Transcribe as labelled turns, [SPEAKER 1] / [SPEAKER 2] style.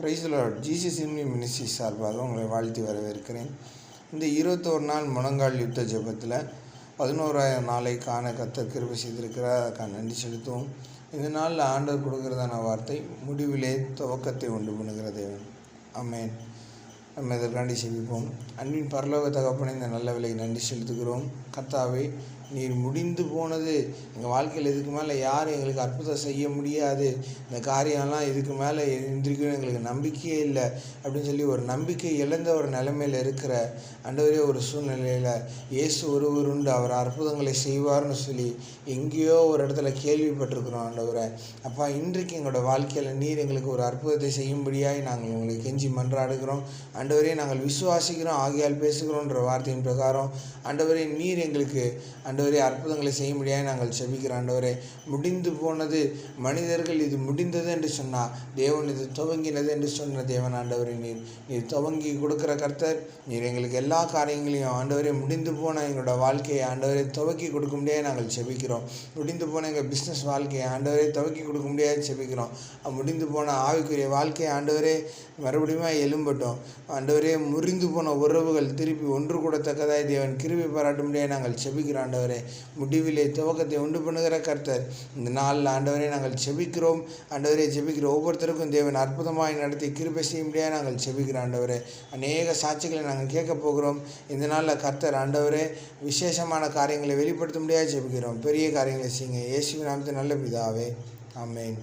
[SPEAKER 1] Price Lord Jesus இன்மி ministry சார்பாக உங்களை வாழ்த்தி வரவேற்கிறேன். இந்த இருபத்தோரு நாள் முழங்கால் யுத்த ஜெபத்தில் பதினோராயிரம் நாளை காண கத்தர் கிருபை செய்திருக்கிறார். அதற்காக நன்றி செலுத்துவோம். இந்த நாளில் ஆண்டவர் கொடுக்கிறதான வார்த்தை முடிவிலே துவக்கத்தை உண்டு பண்ணுகிற தேவன். அமேன் நம்ம இதற்காண்டி செவிப்போம் அன்பின் பரலோக தகப்பனை இந்த நல்ல விலை நன்றி செலுத்துகிறோம். கத்தாவை நீர் முடிந்து போனது. எங்கள் வாழ்க்கையில் இதுக்கு மேலே யாரும் எங்களுக்கு அற்புதம் செய்ய முடியாது. இந்த காரியம்லாம் இதுக்கு மேலே எந்திரிக்கணும் எங்களுக்கு நம்பிக்கையே இல்லை. அப்படின்னு சொல்லி ஒரு நம்பிக்கை இழந்த ஒரு நிலைமையில் இருக்கிற அண்டவரே ஒரு சூழ்நிலையில் இயேசு ஒருவர் உண்டு. அவர் அற்புதங்களை செய்வார்னு சொல்லி எங்கேயோ ஒரு இடத்துல கேள்விப்பட்டிருக்கிறோம் ஆண்டவரை. அப்பா இன்றைக்கு எங்களோட வாழ்க்கையில் நீர் எங்களுக்கு ஒரு அற்புதத்தை செய்யும்படியாய் நாங்கள் உங்களுக்கு கெஞ்சி மன்றாடுகிறோம். ஆண்டவரே நாங்கள் விசுவாசிக்கிறோம். ஆகியால் பேசுகிறோன்ற வார்த்தையின் பிரகாரம் ஆண்டவரே நீர் எங்களுக்கு ஆண்டவரே அற்புதங்களை செய்ய முடியாது நாங்கள் செபிக்கிற ஆண்டவரே முடிந்து போனது மனிதர்கள் இது முடிந்தது என்று சொன்னால் தேவன் இது துவங்கினது என்று சொன்ன தேவன் ஆண்டவரே நீர் நீர் துவங்கி கொடுக்குற கர்த்தர். நீர் எங்களுக்கு எல்லா காரியங்களையும் ஆண்டவரே முடிந்து போன எங்களோட வாழ்க்கையை ஆண்டவரே துவக்கி கொடுக்க முடியாது நாங்கள் செபிக்கிறோம். முடிந்து போன எங்கள் பிஸ்னஸ் வாழ்க்கையை ஆண்டவரே துவக்கி கொடுக்க முடியாது செபிக்கிறோம். முடிந்து போன ஆவிக்குரிய வாழ்க்கையை ஆண்டவரே மறுபடியும் எழும்பட்டும். ஆண்டவரே முறிந்து போன உறவுகள் திருப்பி ஒன்று கூடத்தக்கதாய் தேவன் கிருவி பாராட்ட முடியாது நாங்கள் செபிக்கிறோம். ஆண்டவரே முடிவிலே துவக்கத்தை உண்டு பண்ணுகிற கர்த்தர். இந்த நாளில் ஆண்டவரே நாங்கள் செபிக்கிறோம் ஆண்டவரே செபிக்கிற ஒவ்வொருத்தருக்கும் தேவன் அற்புதமாய் நடத்தி கிருபை செய்ய முடியாது நாங்கள் செபிக்கிறோம் ஆண்டவரே. அநேக சாட்சிகளை நாங்கள் கேட்க போகிறோம். இந்த நாளில் கர்த்தர் ஆண்டவரே விசேஷமான காரியங்களை வெளிப்படுத்த முடியாது செபிக்கிறோம் பெரிய காரியங்களை செய்யுங்க. இயேசுவின் நாமத்தில் நல்ல பிதாவே. ஆமேன்.